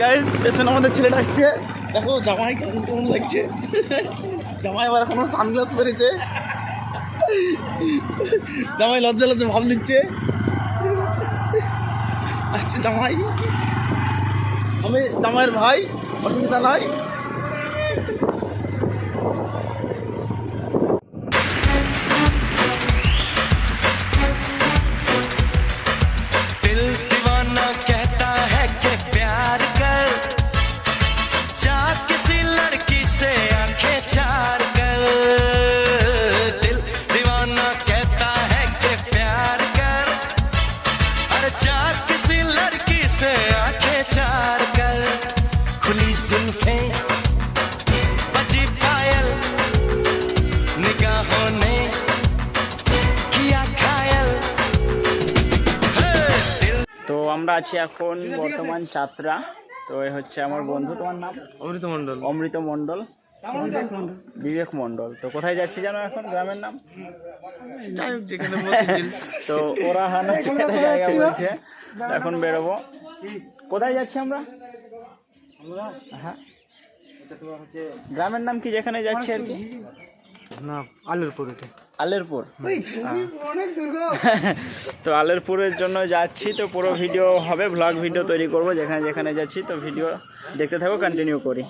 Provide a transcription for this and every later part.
Guys পেছনে আমাদের ছেলেটা আসছে। দেখো, জামাই কেমন কেমন লাগছে। জামাই আবার এখনও সানগ্লাস পরেছে। জামাই লজ্জা লজ্জা ভাব নিচ্ছে। আসছে জামাই। আমি জামাইয়ের ভাই, অসুবিধা নাই। আমরা আছি এখন বর্তমান চাত্রা। তো এ হচ্ছে আমার বন্ধু তোমার নাম? অমৃত মন্ডল অমৃত মণ্ডল। বিবেক মণ্ডল। তো কোথায় যাচ্ছি জানো এখন? গ্রামের নাম? তো ওরা হানা জায়গা বলছে। এখন বেরোবো। কোথায় যাচ্ছি আমরা? হ্যাঁ। গ্রামের নাম কি যেখানে যাচ্ছি আর কি? না আলেরপুর এটা আলেরপুর। তো আলেরপুরের জন্য যাচ্ছি তো পুরো ভিডিও হবে ভ্লগ ভিডিও তৈরি করব যেখানে যেখানে যাচ্ছি তো ভিডিও দেখতে থাকো কন্টিনিউ করি।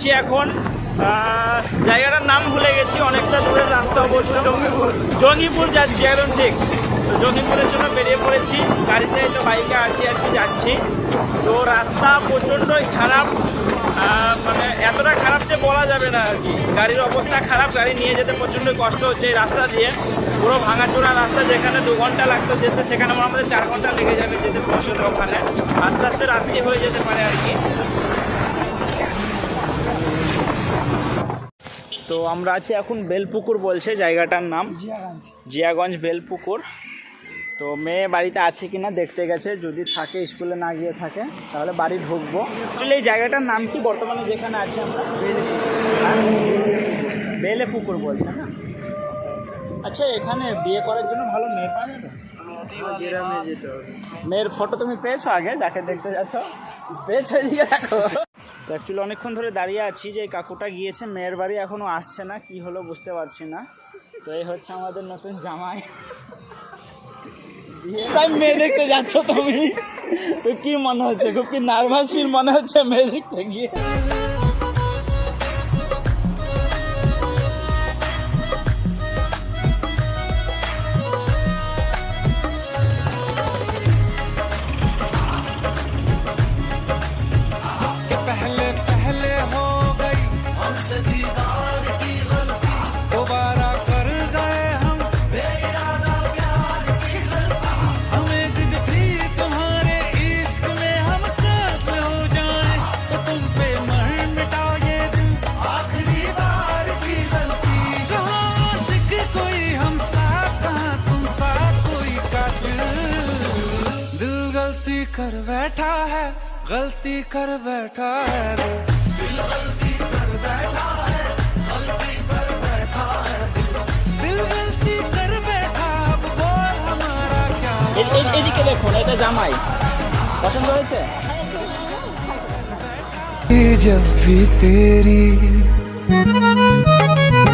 যাচ্ছি এখন। জায়গাটার নাম ভুলে গেছি, অনেকটা দূরের রাস্তা অবশ্য। জঙ্গিপুর যাচ্ছি একদম ঠিক। তো জঙ্গিপুরের জন্য বেরিয়ে পড়েছি। গাড়িতে তো বাইকে আছি আর কি যাচ্ছি। তো রাস্তা প্রচণ্ডই খারাপ। মানে এতটা খারাপ যে বলা যাবে না আর কি। গাড়ির অবস্থা খারাপ, গাড়ি নিয়ে যেতে প্রচণ্ড কষ্ট হচ্ছে এই রাস্তা দিয়ে। পুরো ভাঙাচোরা রাস্তা, যেখানে দু ঘণ্টা লাগতো যেতে, সেখানে আমাদের চার ঘণ্টা লেগে যাবে যেতে পৌঁছতে ওখানে। আস্তে আস্তে রাত্রি হয়ে যেতে পারে আর কি। তো আমরা আছি এখন বেলপুকুর বলছে জায়গাটার নাম। জিয়াগঞ্জ। বেলপুকুর। তো মেয়ে বাড়িতে আছে কি না দেখতে গেছে যদি থাকে স্কুলে না গিয়ে থাকে তাহলে বাড়ি ঢুকবো। আসলে এই জায়গাটার নাম কি? বর্তমানে যেখানে আছে আমরা। বেলে পুকুর বলছে না? আচ্ছা এখানে বিয়ে করার জন্য ভালো মেয়ে পাওয়া যাবে? মেয়ের ফটো তুমি পেয়েছ আগে যাকে দেখতে যাচ্ছ? পেয়েছ এদিকে দেখো। তো অ্যাকচুয়ালি অনেকক্ষণ ধরে দাঁড়িয়ে আছি যে কাকুটা গিয়েছে, মেয়ের বাড়ি এখনও আসছে না, কি হলো বুঝতে পারছি না। তো এই হচ্ছে আমাদের নতুন জামাই। মেয়ে দেখতে যাচ্ছ তুমি। তো কি মনে হচ্ছে? খুব কি নার্ভাস ফিল মনে হচ্ছে মেয়ে দেখতে গিয়ে? गलती कर बैठा है दिल गलती कर बैठा है गलती कर बैठा है दिल दिल गलती कर बैठा अब बोल हमारा क्या ए ए इधर के देखो এদিকে দেখুন এটা জামাই পছন্দ হয়েছে जब भी तेरी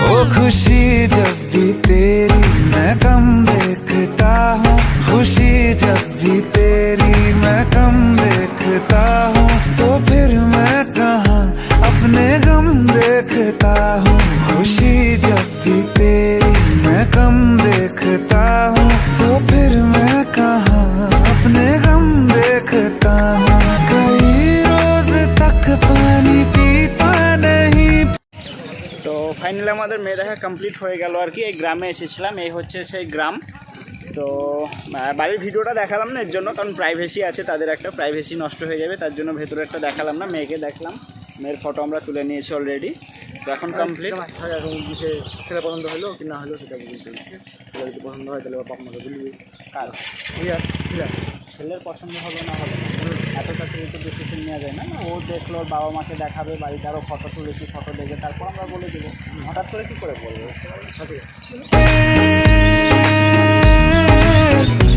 ओ खुशी जब भी तेरी मैं कम देखता हूँ खुशी जब भी तेरी मैं कम देखता हूँ तो फिर मैं कहाँ अपने गम देखता हूँ खुशी जब भी तेरी मैं कम देखता हूँ तो फिर मैं कहाँ अपने गम देखता हूँ कई रोज तक पानी पीता नहीं তো ফাইনালি আমাদের মেয়ে দেখা কমপ্লিট হয়ে গেল আর কি এই গ্রামে এসেছিলাম এই হচ্ছে সেই গ্রাম তো বাড়ির ভিডিওটা দেখালাম না এর জন্য কারণ প্রাইভেসি আছে তাদের একটা প্রাইভেসি নষ্ট হয়ে যাবে তার জন্য ভেতরে একটা দেখালাম না মেয়েকে দেখলাম মেয়ের ফটো আমরা তুলে নিয়েছি অলরেডি তো এখন কমপ্লিট ছেলে পছন্দ হলো কি না হলো সেটা বুঝতে যদি পছন্দ হয় তাহলে বাপ মাকে বলবি। কার? ছেলের পছন্দ হবে না হবে এত তাড়াতাড়ি তো ডিসিশন নেওয়া যায় না না? ও দেখল ওর বাবা মাকে দেখাবে বাড়িতে আরও ফটো তুলেছি ফটো দেখে তারপর আমরা বলে দেবো। হঠাৎ করে কী করে বলব?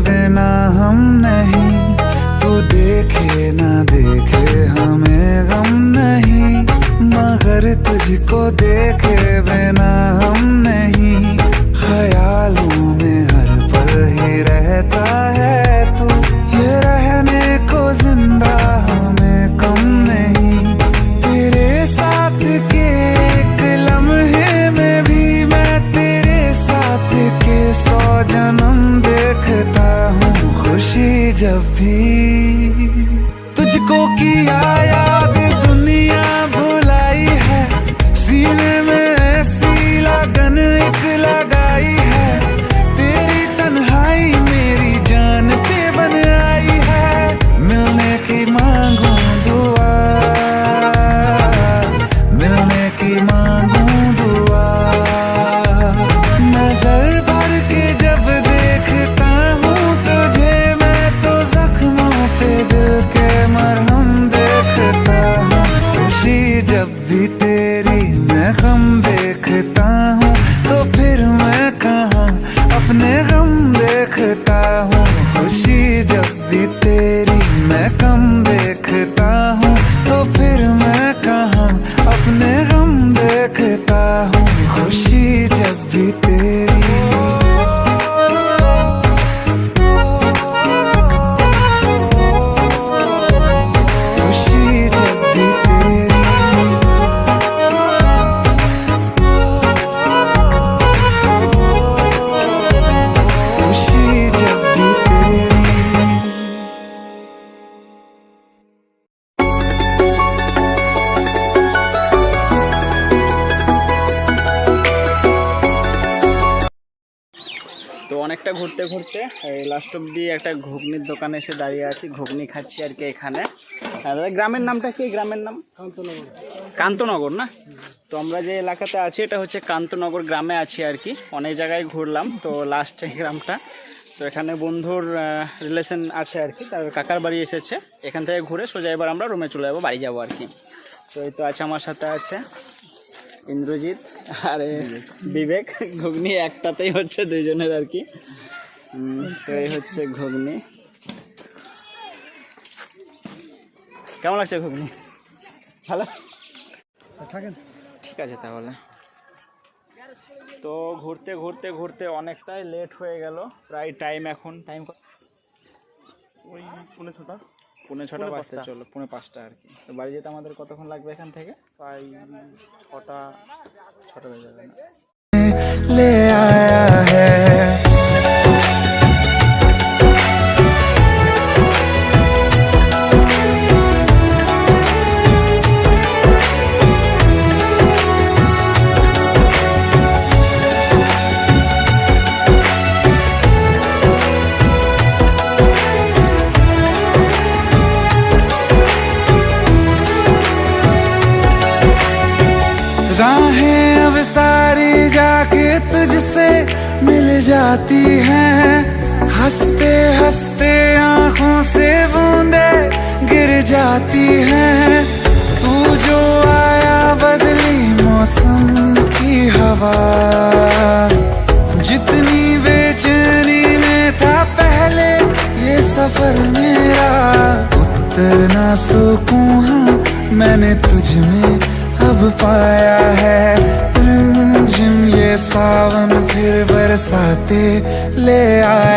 बिना हम नहीं, तू देखे ना देखे हमें गम नहीं। मगर तुझको देखे बिना हम नहीं। ख्यालों में हर पल ही रहता है तू। ये रहने को ज़िंदा हमें कम नहीं। तेरे साथ के एक लम्हे में भी मैं तेरे साथ के सौ जन्म जब भी तुझको किया याद অনেকটা ঘুরতে ঘুরতে লাস্ট অব্দি একটা ঘুগনির দোকানে এসে দাঁড়িয়ে আছি, ঘুগনি খাচ্ছি আর কি এখানে। দাদা, গ্রামের নামটা কি? গ্রামের নাম? কান্তনগর কান্তনগর না? তো আমরা যে এলাকাতে আছি, এটা হচ্ছে কান্তনগর গ্রামে আছি আর কি। অনেক জায়গায় ঘুরলাম, তো লাস্টে গ্রামটা। তো এখানে বন্ধুর রিলেশন আছে আর কি, তার কাকার বাড়ি এসেছে। এখান থেকে ঘুরে সোজা এবার আমরা রুমে চলে যাব, বাড়ি যাব আর কি। তো এই তো আছে, আমার সাথে আছে। ইন্দ্রজিৎ আর বিবেক। ঘুগনি একটাতেই হচ্ছে দুইজনের আর কি। তো এই হচ্ছে ঘুগনি। কেমন লাগছে ঘুগনি? ভালো? থাকেন। ঠিক আছে তাহলে। তো ঘুরতে ঘুরতে ঘুরতে অনেকটাই লেট হয়ে গেল। প্রায় টাইম এখন। টাইম ওই পনেরো ছটা। পৌনে ছটা পৌনে বাজতে পাঁচটা। চলো পৌনে পাঁচটা আর কি। তো বাড়ি যেতে আমাদের কতক্ষণ লাগবে এখান থেকে? প্রায় ছটা ছটা বেজে যাবে। না तुझसे मिल जाती हैं। हँसते हँसते आँखों से बूंदे गिर जाती हैं। तू जो आया बदली मौसम की हवा। जितनी बेचैनी में था पहले ये सफ़र मेरा। उतना सुकून मैंने तुझ में अब पाया है। सावन फिर बरसाते ले आया